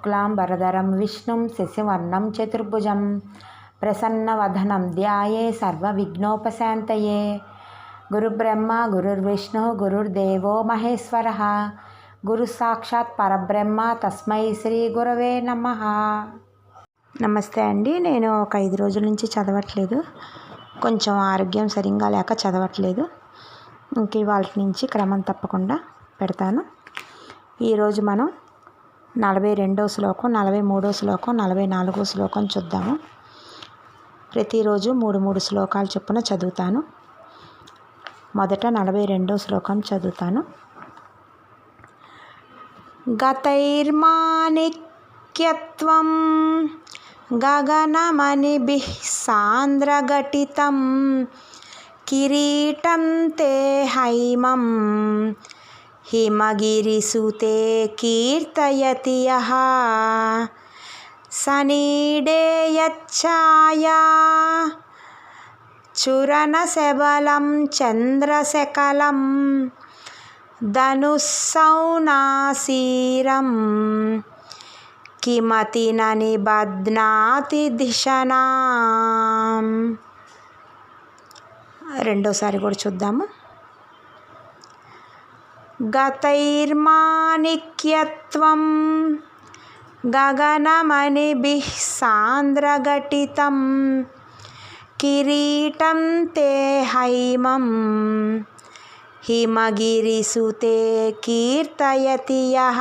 శుక్లాంబరధరం విష్ణుం శశివర్ణం చతుర్భుజం ప్రసన్నవదనం ధ్యాయే సర్వవిఘ్నోపశాంతయే గురుబ్రహ్మ గురుర్విష్ణు గురుర్దేవో మహేశ్వర గురు సాక్షాత్ పరబ్రహ్మ తస్మై శ్రీ గురవే నమ నమస్తే అండి నేను ఒక ఐదు రోజుల నుంచి చదవట్లేదు. కొంచెం ఆరోగ్యం సరిగ్గా లేక చదవట్లేదు. ఇంక ఇవాళ నుంచి క్రమం తప్పకుండా పెడతాను. ఈరోజు మనం నలభై రెండో శ్లోకం నలభై మూడో శ్లోకం నలభై నాలుగో శ్లోకం చూద్దాము. ప్రతిరోజు మూడు మూడు శ్లోకాలు చొప్పున చదువుతాను. మొదట నలభై రెండో శ్లోకం చదువుతాను. గతైర్మాణిక్యత్వం గగనమణిభి సాంద్రఘటితం కిరీటం తే హైమం హిమగిరిసుతే కీర్తయతి యः సనీడే యచ్ఛాయా చురణశబలం చంద్రశకలం ధనుస్సౌనాసీరం కిమతి నని నిబధ్నాతి దిశనా రెండోసారి కూడా చూద్దాము. गतैर्माणिक्यत्वं गगनमणिभिः सान्द्रघटितं किरीटं ते हैमं हिमगिरिसुते कीर्तयति यः।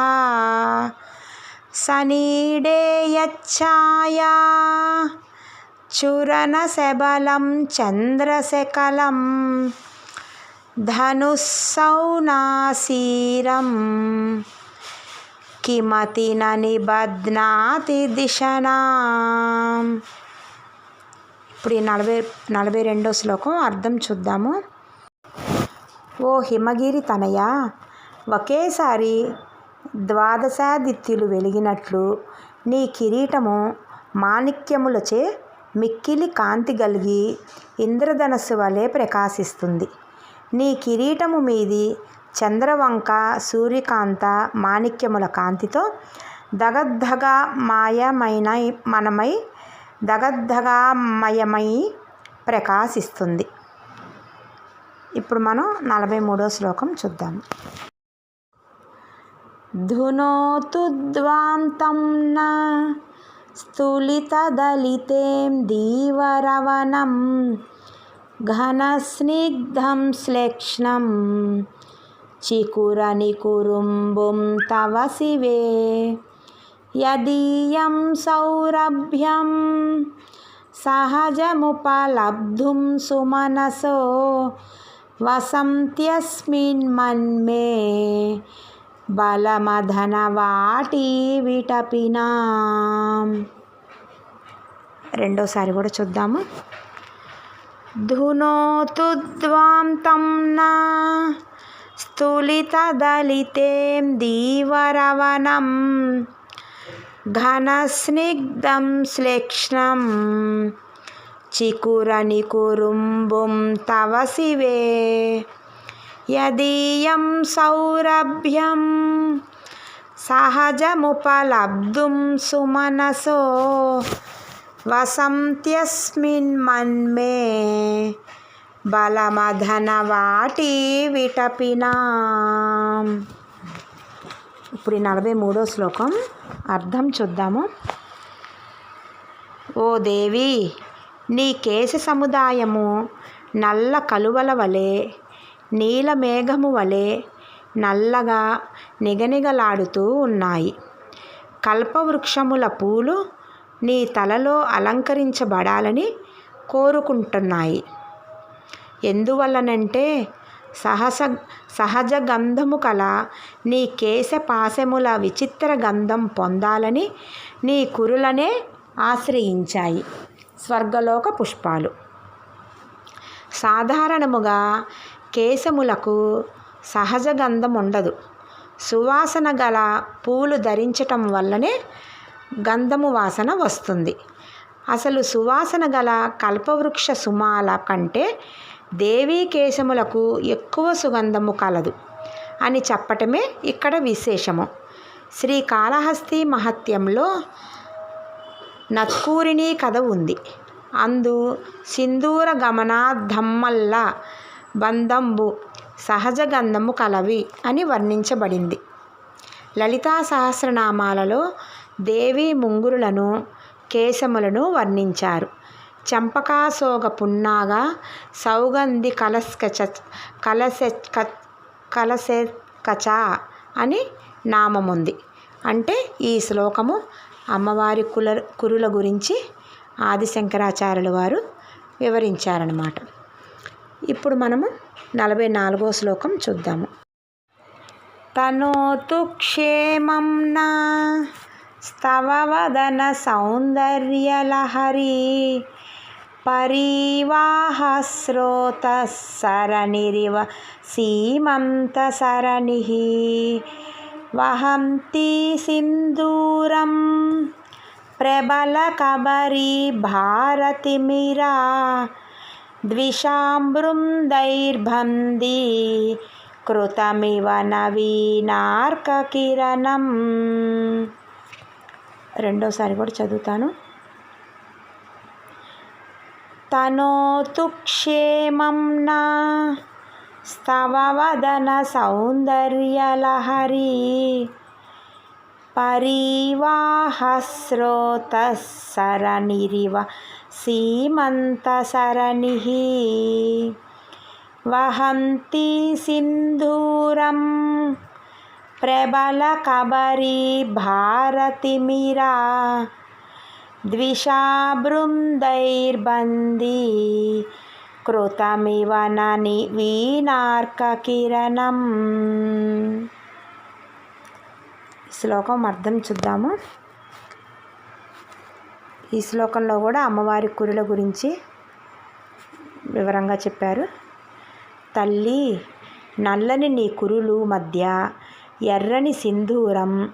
सनीडे यच्छाया। चुरणशबलं चन्द्रशकलम् ధనుస్సౌనాసీరం కిమతి న నిబధ్నాతి దిశనా ఇప్పుడు ఈ నలభై నలభై రెండో శ్లోకం అర్థం చూద్దాము. ఓ హిమగిరి తనయ ఒకేసారి ద్వాదశాదిత్యులు వెలిగినట్లు నీ కిరీటము మాణిక్యములచే మిక్కిలి కాంతి కలిగి ఇంద్రధనస్సు వలె ప్రకాశిస్తుంది. నీ కిరీటము మీది చంద్రవంక సూర్యకాంత మాణిక్యముల కాంతితో దగద్ధగ మాయమైన మనమై దగద్ధగామయమై ప్రకాశిస్తుంది. ఇప్పుడు మనం నలభై మూడో శ్లోకం చూద్దాం. ధునోతు ద్వాంతం న స్థులితదలితేం దీవరవనం ఘనస్నిగ్ధం శ్లేక్ష్ణం చికురనికురుంబుం తవ శివే యదీయం సౌరభ్యం సహజముపలబ్ధుం సుమనసో వసంత్యస్మిన్ మన్మే బలమధనవాటి విటపినా రెండోసారి కూడా చూద్దాము. ధునోతు ద్వాంతం నా స్థులితదలితేం దీవరవనం ఘనస్నిగ్ధం శ్లేక్ష్ణం చికురని కురుంబుం తవ శివే యదీయం సౌరభ్యం సహజముపలబ్ధుం సుమనసో వసంత్యస్మిన్ బలమధన బలమధనవాటి విటపినా. ఇప్పుడు ఈ నలభై మూడో శ్లోకం అర్థం చూద్దాము. ఓ దేవి నీ కేశ సముదాయము నల్ల కలువల వలె నీల మేఘము వలె నల్లగా నిగనిగలాడుతూ ఉన్నాయి. కల్పవృక్షముల పూలు నీ తలలో అలంకరించబడాలని కోరుకుంటున్నాయి. ఎందువల్లనంటే సహస సహజ గంధము కల నీ కేశ పాశముల విచిత్ర గంధం పొందాలని నీ కురులనే ఆశ్రయించాయి. స్వర్గలోక పుష్పాలు. సాధారణముగా కేశములకు సహజ గంధం ఉండదు సువాసన గల పూలు ధరించటం వల్లనే గంధము వాసన వస్తుంది. అసలు సువాసన గల కల్పవృక్ష సుమాల కంటే దేవీ కేశములకు ఎక్కువ సుగంధము కలదు అని చెప్పటమే ఇక్కడ విశేషము. శ్రీ కాళహస్తి మహత్యంలో నత్కూరిణి కథ ఉంది. అందు సింధూర గమనాధమ్మల్ల బంధంబు సహజ గంధము కలవి అని వర్ణించబడింది. లలితా సహస్రనామాలలో దేవి ముంగురులను కేశములను వర్ణించారు. చంపకాశోగ పున్నాగ సౌగంధి కలస్కచ కలసె కలసెకచ అని నామముంది. అంటే ఈ శ్లోకము అమ్మవారి కుల కురుల గురించి ఆదిశంకరాచార్యుల వారు వివరించారనమాట ఇప్పుడు మనము నలభై నాలుగో శ్లోకం చూద్దాము. తనోతు క్షేమం నా స్తవవదన సౌందర్యలహరి పరివాహస్రోత సరణిరివ సీమంత సరణి వహంతి సింధూరం ప్రబల కబరి భారతిమిరా ద్విషాంబృందైర్బందీ కృతమివ నవీనార్కకిరణం రెండోసారి కూడా చదువుతాను. తనోతు క్షేమం నా స్తవవదన సౌందర్యలహరి పరివాహస్రోతసరణిరివ సీమంతసరణి వహంతి సింధూరం ప్రబలకబరీ భారతిమిరా ద్విషాబృందైర్బందీ కృతమివ నని వీనార్కకిరణం శ్లోకం అర్థం చూద్దాము. ఈ శ్లోకంలో కూడా అమ్మవారి కురుల గురించి వివరంగా చెప్పారు. తల్లి నల్లని నీ కురులు మధ్య ఎర్రని సింధూరం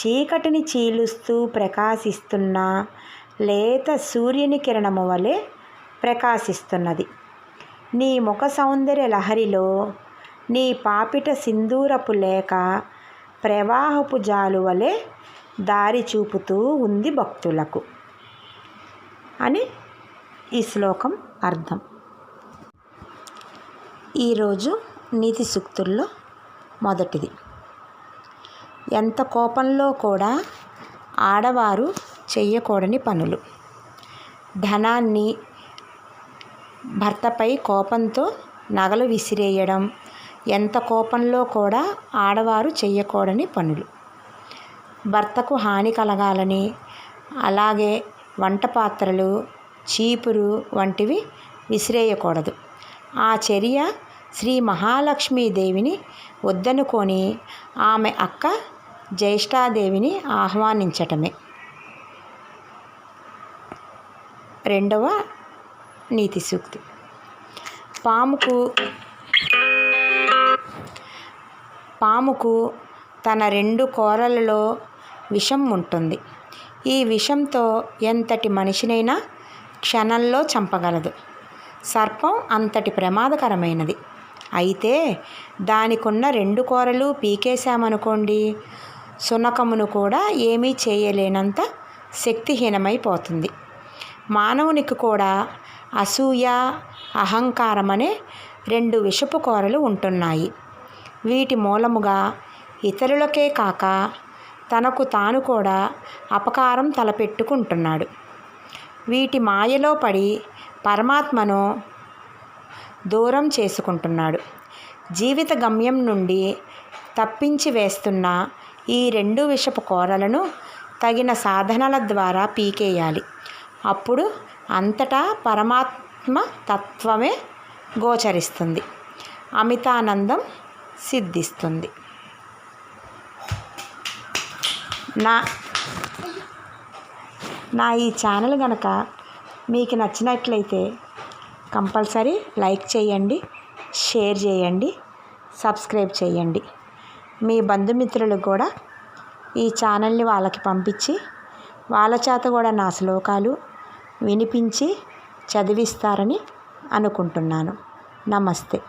చీకటిని చీలుస్తూ ప్రకాశిస్తున్న లేత సూర్యుని కిరణము వలె ప్రకాశిస్తున్నది. నీ ముఖ సౌందర్య లహరిలో నీ పాపిట సింధూరపు లేక ప్రవాహపు జాలు వలె దారి చూపుతూ ఉంది భక్తులకు. అని ఈ శ్లోకం అర్థం. ఈరోజు నీతి సూక్తుల్లో మొదటిది. ఎంత కోపంలో కూడా ఆడవారు చేయకూడని పనులు. ధనాన్ని భర్తపై కోపంతో నగలు విసిరేయడం ఎంత కోపంలో కూడా ఆడవారు చేయకూడని పనులు. భర్తకు హాని కలగాలని అలాగే వంట పాత్రలు చీపురు వంటివి విసిరేయకూడదు. ఆ చర్య శ్రీ మహాలక్ష్మీదేవిని వద్దనుకొని ఆమె అక్క జ్యేష్ఠాదేవిని ఆహ్వానించటమే. రెండవ నీతి సూక్తి. పాముకు పాముకు తన రెండు కోరలలో విషం ఉంటుంది. ఈ విషంతో ఎంతటి మనిషినైనా క్షణంలో చంపగలదు. సర్పం అంతటి ప్రమాదకరమైనది. అయితే దానికున్న రెండు కూరలు పీకేశామనుకోండి సునకమును కూడా ఏమీ చేయలేనంత శక్తిహీనమైపోతుంది. మానవునికి కూడా అసూయ అహంకారం అనే రెండు విషపు కోరలు ఉంటున్నాయి. వీటి మూలముగా ఇతరులకే కాక తనకు తాను కూడా అపకారం తలపెట్టుకుంటున్నాడు. వీటి మాయలో పడి పరమాత్మను దూరం చేసుకుంటున్నాడు. జీవిత గమ్యం నుండి తప్పించి వేస్తున్న ఈ రెండు విషపు కూరలను తగిన సాధనల ద్వారా పీకేయాలి. అప్పుడు అంతటా పరమాత్మ తత్వమే గోచరిస్తుంది. అమితానందం సిద్ధిస్తుంది. నా నా ఈ ఛానల్ కనుక మీకు నచ్చినట్లయితే కంపల్సరీ లైక్ చేయండి షేర్ చేయండి సబ్స్క్రైబ్ చేయండి. మీ బంధుమిత్రులకు కూడా ఈ ఛానల్ని వాళ్ళకి పంపించి వాళ్ళ చేత కూడా నా శ్లోకాలు వినిపించి చదివిస్తారని అనుకుంటున్నాను. నమస్తే.